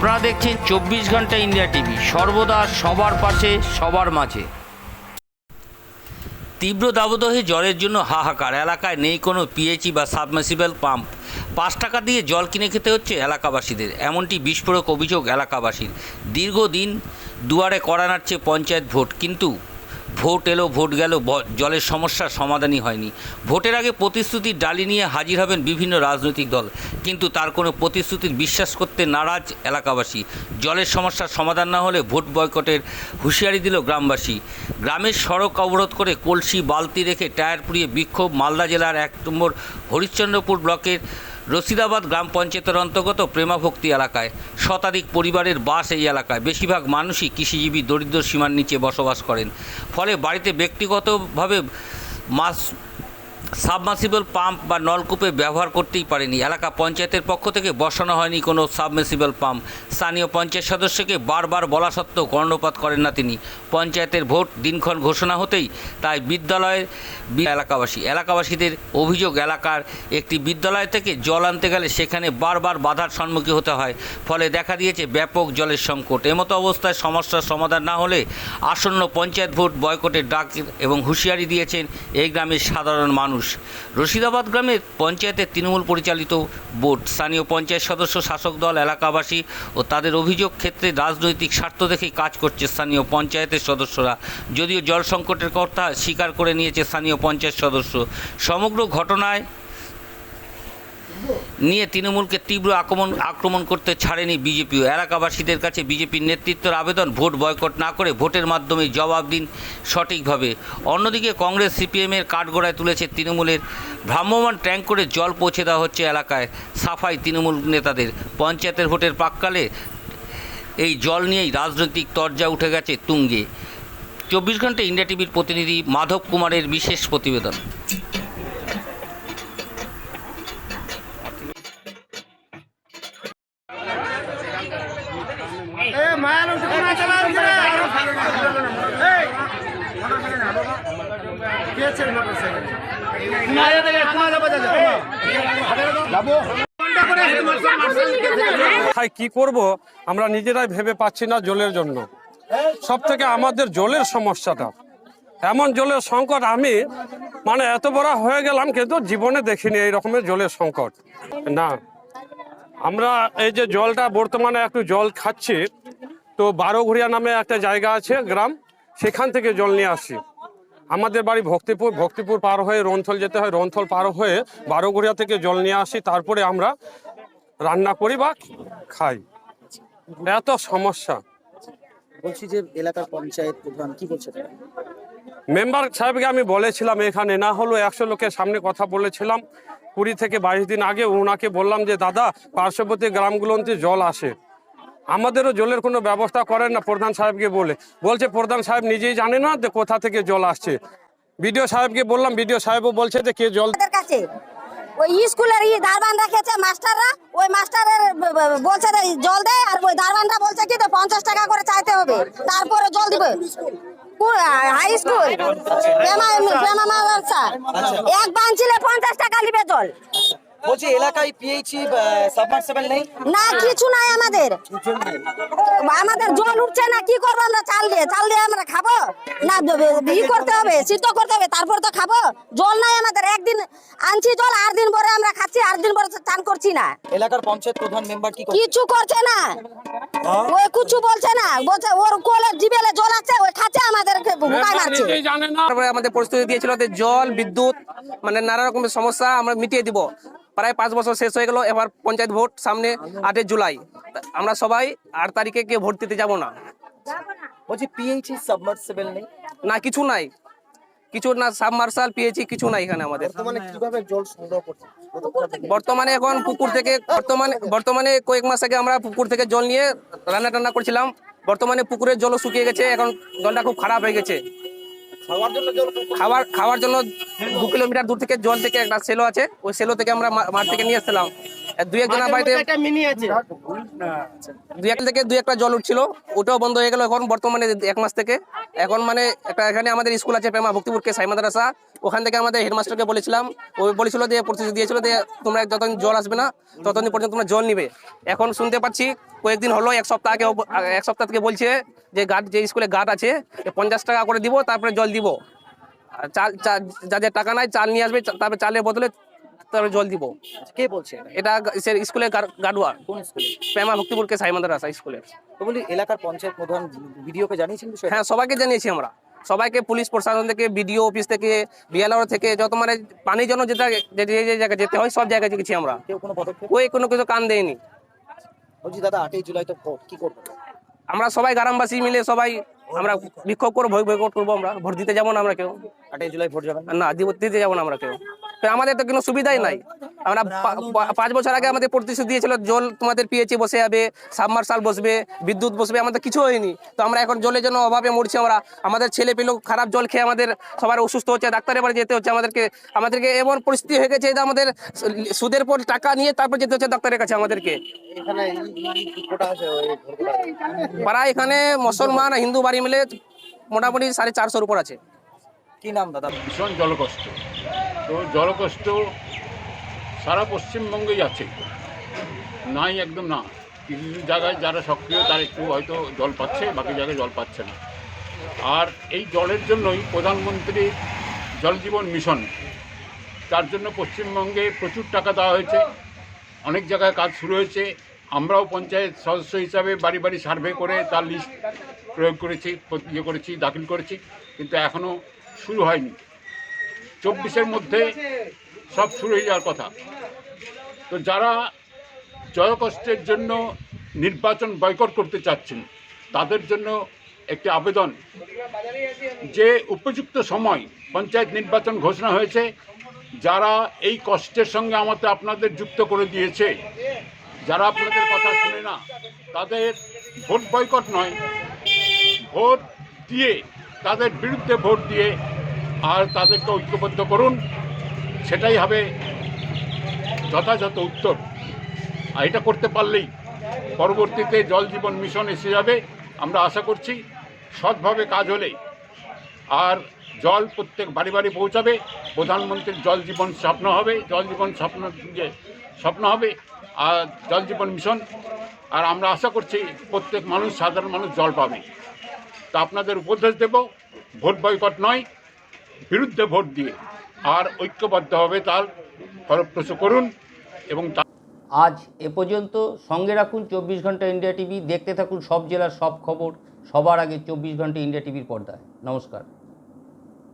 আপনারা দেখছেন চব্বিশ ঘণ্টা ইন্ডিয়া টিভি। সর্বদা সবার পাশে, সবার মাঝে। তীব্র দাবদহে জলের জন্য হাহাকার। এলাকায় নেই কোনো পিএইচি বা সাবমার্সিবল পাম্প। পাঁচ টাকা দিয়ে জল কিনে খেতে হচ্ছে এলাকাবাসীদের। এমনটি বিস্ফোরক অভিযোগ এলাকাবাসীর। দীর্ঘদিন দুয়ারে করা নাড়ছে পঞ্চায়েত ভোট। কিন্তু ভোট এলো, ভোট গেল জলের সমস্যার সমাধানই হয়নি। ভোটের আগে প্রতিশ্রুতির ডালি নিয়ে হাজির হবেন বিভিন্ন রাজনৈতিক দল। কিন্তু তার কোনো প্রতিশ্রুতির বিশ্বাস করতে নারাজ এলাকাবাসী। জলের সমস্যার সমাধান না হলে ভোট বয়কটের হুঁশিয়ারি দিল গ্রামবাসী। গ্রামের সড়ক অবরোধ করে কলসি, বালতি রেখে টায়ার পুড়িয়ে বিক্ষোভ মালদা জেলার এক নম্বর হরিশ্চন্দ্রপুর ব্লকের রশিদাবাদ গ্রাম পঞ্চায়েতের অন্তর্গত প্রেমাভক্তি এলাকায় শতাধিক পরিবারের বাস এই এলাকায়। বেশিরভাগ মানুষই কৃষিজীবী দরিদ্র সীমার নিচে বসবাস করেন। ফলে বাড়িতে ব্যক্তিগতভাবে মাস সাবমার্সিবল পাম্প বা নলকূপে ব্যবহার করতেই পারেনি। এলাকা পঞ্চায়েতের পক্ষ থেকে বসানো হয়নি কোনো সাবমার্সিবল পাম্প। স্থানীয় পঞ্চায়েত সদস্যকে বারবার বলা সত্ত্বেও কর্ণপাত করেন না তিনি। পঞ্চায়েতের ভোট দিনক্ষণ ঘোষণা হতেই তাই বিদ্যালয়ের এলাকাবাসী। এলাকাবাসীদের অভিযোগ, এলাকার একটি বিদ্যালয় থেকে জল আনতে গেলে সেখানে বারবার বাধার সম্মুখীন হতে হয়। ফলে দেখা দিয়েছে ব্যাপক জলের সংকট। এমতো অবস্থায় সমস্যার সমাধান না হলে আসন্ন পঞ্চায়েত ভোট বয়কটের ডাক এবং হুঁশিয়ারি দিয়েছেন এই গ্রামের সাধারণ মানুষ। রশিদাবাদ গ্রামের পঞ্চায়েতের তৃণমূল পরিচালিত বোর্ড, স্থানীয় পঞ্চায়েত সদস্য, শাসক দল, এলাকাবাসী ও তাদের অভিযোগ ক্ষেত্রে রাজনৈতিক স্বার্থ দেখেই কাজ করছে স্থানীয় পঞ্চায়েতের সদস্যরা। যদিও জল সংকটের কথা স্বীকার করে নিয়েছে স্থানীয় পঞ্চায়েত সদস্য। সমগ্র ঘটনায় নিয়ে তৃণমূলকে তীব্র আক্রমণ আক্রমণ করতে ছাড়েনি বিজেপিও এলাকাবাসীদের কাছে বিজেপির নেতৃত্বের আবেদন, ভোট বয়কট না করে ভোটের মাধ্যমে জবাব দিন সঠিকভাবে। অন্যদিকে কংগ্রেস সিপিএমের কাঠগড়ায় তুলেছে তৃণমূলের ভ্রাম্যমান ট্যাঙ্ক করে জল পৌঁছে দেওয়া হচ্ছে এলাকায়। সাফাই তৃণমূল নেতাদের, পঞ্চায়েতের ভোটের প্রাককালে এই জল নিয়েই রাজনৈতিক তরজা উঠে গেছে তুঙ্গে। চব্বিশ ঘণ্টা ইন্ডিয়া টিভির প্রতিনিধি মাধব কুমারের বিশেষ প্রতিবেদন। কোথায় কি করব? আমরা নিজেরাই ভেবে পাচ্ছি না জলের জন্য। সব থেকে আমাদের জলের সমস্যাটা। এমন জলের সংকট আমি মানে এত বড় হয়ে গেলাম কিন্তু জীবনে দেখিনি এই রকমের জলের সংকট। না আমরা এই যে জলটা বর্তমানে একটু জল খাচ্ছি তো বারোঘুরিয়া নামে একটা জায়গা আছে গ্রাম সেখান থেকে জল নিয়ে আসি। আমাদের বাড়ি ভক্তিপুর ভক্তিপুর পার হয়ে রন্থল যেতে হয় রন্থল পার হয়ে বারোঘুরিয়া থেকে জল নিয়ে আসি তারপরে আমরা রান্না করি বা খাই। এত সমস্যা। বলছি যে এলাকার পঞ্চায়েত প্রধান কি বলছে মেম্বার সাহেবকে আমি বলেছিলাম এখানে না হলো একশো লোকের সামনে কথা বলেছিলাম। কুড়ি থেকে বাইশ দিন আগে ওনাকে বললাম যে দাদা পার্শ্ববর্তী গ্রামগুলোতে জল আসে। আমাদেরও জলের কোনো ব্যবস্থা করেন না, প্রধান সাহেবকে বলে। বলছে, প্রধান সাহেব নিজেই জানে না যে কোথা থেকে জল আসছে। বিডিও সাহেবকে বললাম, বিডিও সাহেবও বলছে যে কে জল কাছে ওই স্কুলের ই দারবান রেখেছে মাস্টাররা, ওই মাস্টারের বলছে জল দেয় আর ওই দারবানটা বলছে কি পঞ্চাশ টাকা করে চাইতে হবে, তারপরে জল দিবে। হাই স্কুল এক বাঞ্চিলে পঞ্চাশ টাকা নিবে জল। বলছি এলাকায় পিএইচি সাবমার্সিবল নেই? না কিছু নাই আমাদের। আমাদের জল উঠছে না কি করব আমরা? চাল দিয়ে চাল দিয়ে আমরা খাব? না ই করতে হবে সিদ্ধ করতে হবে তারপর তো খাব। জল নাই আমাদের একদিন আনছি জল আট দিন পরে আমরা খাচ্ছি আট দিন পরে চান করছি না। এলাকার পঞ্চায়েত প্রধান মেম্বার কি কিছু করছে না। ওই কিছু বলছে না। বলছে ওর কোলের জিবেলে জল আছে ওই খাচ্ছে আমাদেরকে মারছে না। তারপরে আমাদের পরিস্থিতি দিয়েছিল যে জল বিদ্যুৎ মানে নানা রকমের সমস্যা আমরা মিটিয়ে দিব। প্রায় পাঁচ বছর শেষ হয়ে গেল এবার পঞ্চায়েত ভোট সামনে আটই জুলাই। আমরা সবাই আট তারিখে কে ভোট দিতে যাব না। বলছি পিএইচি সাবমার্সিবল নেই? না কিছু নাই। কিছু না সাবমার্শাল পেয়েছি কিছু নাই এখানে আমাদের। কীভাবে জল সংগ্রহ বর্তমানে এখন পুকুর থেকে বর্তমানে বর্তমানে কয়েক মাস আগে আমরা পুকুর থেকে জল নিয়ে রান্না টান্না করছিলাম। বর্তমানে পুকুরের জলও শুকিয়ে গেছে এখন জলটা খুব খারাপ হয়ে গেছে। খাবার খাওয়ার জন্য দু কিলোমিটার দূর থেকে জল থেকে একটা সেলো আছে। ওই সেলো থেকে আমরা মাঠ থেকে নিয়ে এসেছিলাম। দুই একজনের বাড়িতে দুই এক থেকে দুই একটা জল উঠছিল। ওটাও বন্ধ হয়ে গেল এখন বর্তমানে এক মাস থেকে। এখন মানে একটা এখানে আমাদের স্কুল আছে প্রেমা ভক্তিপুরকে সাই মাদ্রাসা। ওখান থেকে আমাদের হেডমাস্টারকে বলেছিলাম। ওই বলেছিল যে প্রতিশ্রুতি দিয়েছিল যে তোমরা যতদিন জল আসবে না ততদিন পর্যন্ত তোমরা জল নিবে। এখন শুনতে পাচ্ছি কয়েকদিন হলো এক সপ্তাহ আগে এক সপ্তাহ থেকে বলছে যে গার্ড যে স্কুলে গার্ড আছে পঞ্চাশ টাকা করে দিব তারপরে জল দিব। আর চাল যাদের টাকা নাই চাল নিয়ে আসবে তারপরে চালের বদলে তারপরে জল দিব। কে বলছে এটা? সে স্কুলের গার্ডওয়ার। কোন স্কুলে? প্রেমা ভক্তিপুরকে সাই মাদ্রাসা স্কুলের। তো বলি এলাকার পঞ্চায়েত প্রধান ভিডিওকে জানিয়েছেন হ্যাঁ সবাইকে জানিয়েছি আমরা। সবাইকে পুলিশ প্রশাসন থেকে বিডিও অফিস থেকে বিএলআর থেকে যত মানে পানির জন্য যেটা যে যে যে জায়গায় যেতে হয় সব জায়গায় গেছি আমরা। কেউ কোনো পদক্ষেপ? ওই কোনো কিছু কান দেয়নি। বলছি দাদা আটই জুলাই তো ভোট কি করব আমরা সবাই গ্রামবাসী মিলে সবাই আমরা বিক্ষোভ করব বয়কট করব আমরা। ভোট দিতে যাব না আমরা কেউ। আটাই জুলাই ভোট যাব। না দিতে যাব না আমরা কেউ। তো আমাদের তো কোনো সুবিধাই নাই। আমরা পাঁচ বছর আগে আমাদের প্রতিশ্রুতি দিয়েছিল জল তোমাদের পিএইচে বসে যাবে সাবমার্শাল বসবে বিদ্যুৎ বসবে আমাদের কিছু হয়নি। তো আমরা এখন জলের জন্য অভাবে মরছি আমরা। আমাদের ছেলে পেলেও খারাপ জল খেয়ে আমাদের সবার অসুস্থ হচ্ছে ডাক্তারের বাড়ি যেতে হচ্ছে আমাদেরকে আমাদেরকে এমন পরিস্থিতি হয়ে গেছে যে আমাদের সুদের পর টাকা নিয়ে তারপর যেতে হচ্ছে ডাক্তারের কাছে আমাদেরকে। প্রায় এখানে মুসলমান আর হিন্দু বাড়ি মিলে মোটামুটি সাড়ে চারশোর উপর আছে। কি নাম দাদা? ভীষণ জলকষ্ট। তো জলকষ্ট সারা পশ্চিমবঙ্গেই আছে নাই একদম না। কিছু কিছু জায়গায় যারা সক্রিয়, তারা একটু হয়তো জল পাচ্ছে, বাকি জায়গায় জল পাচ্ছে না। আর এই জলের জন্যই প্রধানমন্ত্রী জল জীবন মিশন, তার জন্য পশ্চিমবঙ্গে প্রচুর টাকা দেওয়া হয়েছে। অনেক জায়গায় কাজ শুরু হয়েছে। আমরাও পঞ্চায়েত সদস্য হিসাবে বাড়ি বাড়ি সার্ভে করে তার লিস্ট প্রয়োগ করেছি ইয়ে করেছি, দাখিল করেছি, কিন্তু এখনও শুরু হয়নি। চব্বিশের মধ্যে সব শুরু হয়ে যাওয়ার কথা। তো যারা জয়কষ্টের জন্য নির্বাচন বয়কট করতে চাচ্ছেন, তাদের জন্য একটি আবেদন। যে উপযুক্ত সময় পঞ্চায়েত নির্বাচন ঘোষণা হয়েছে, যারা এই কষ্টের সঙ্গে আমাদের আপনাদের যুক্ত করে দিয়েছে, যারা আপনাদের কথা শুনে না, তাদের ভোট বয়কট নয়, ভোট দিয়ে, তাদের বিরুদ্ধে ভোট দিয়ে আর তাদেরকে ঐক্যবদ্ধ করুন। সেটাই হবে যথাযথ উত্তর। আর এটা করতে পারলেই পরবর্তীতে জল জীবন মিশন এসে যাবে। আমরা আশা করছি সৎভাবে কাজ হলে আর জল প্রত্যেক বাড়ি বাড়ি পৌঁছাবে। প্রধানমন্ত্রীর জল জীবন স্বপ্ন হবে। জল জীবন স্বপ্ন যে স্বপ্ন হবে, আর জল জীবন মিশন। আর আমরা আশা করছি প্রত্যেক মানুষ, সাধারণ মানুষ জল পাবে। তা আপনাদের উপদেশ দেব, ভোট বয়কট নয়, বিরুদ্ধে ভোট দিয়ে। আর ঐক্যবদ্ধ হবে তার ফলপ্রসূ করুন এবং আজ এ পর্যন্ত সঙ্গে রাখুন চব্বিশ ঘণ্টা ইন্ডিয়া টিভি, দেখতে থাকুন সব জেলার সব খবর, সবার আগে চব্বিশ ঘণ্টা ইন্ডিয়া টিভির পর্দায়। নমস্কার।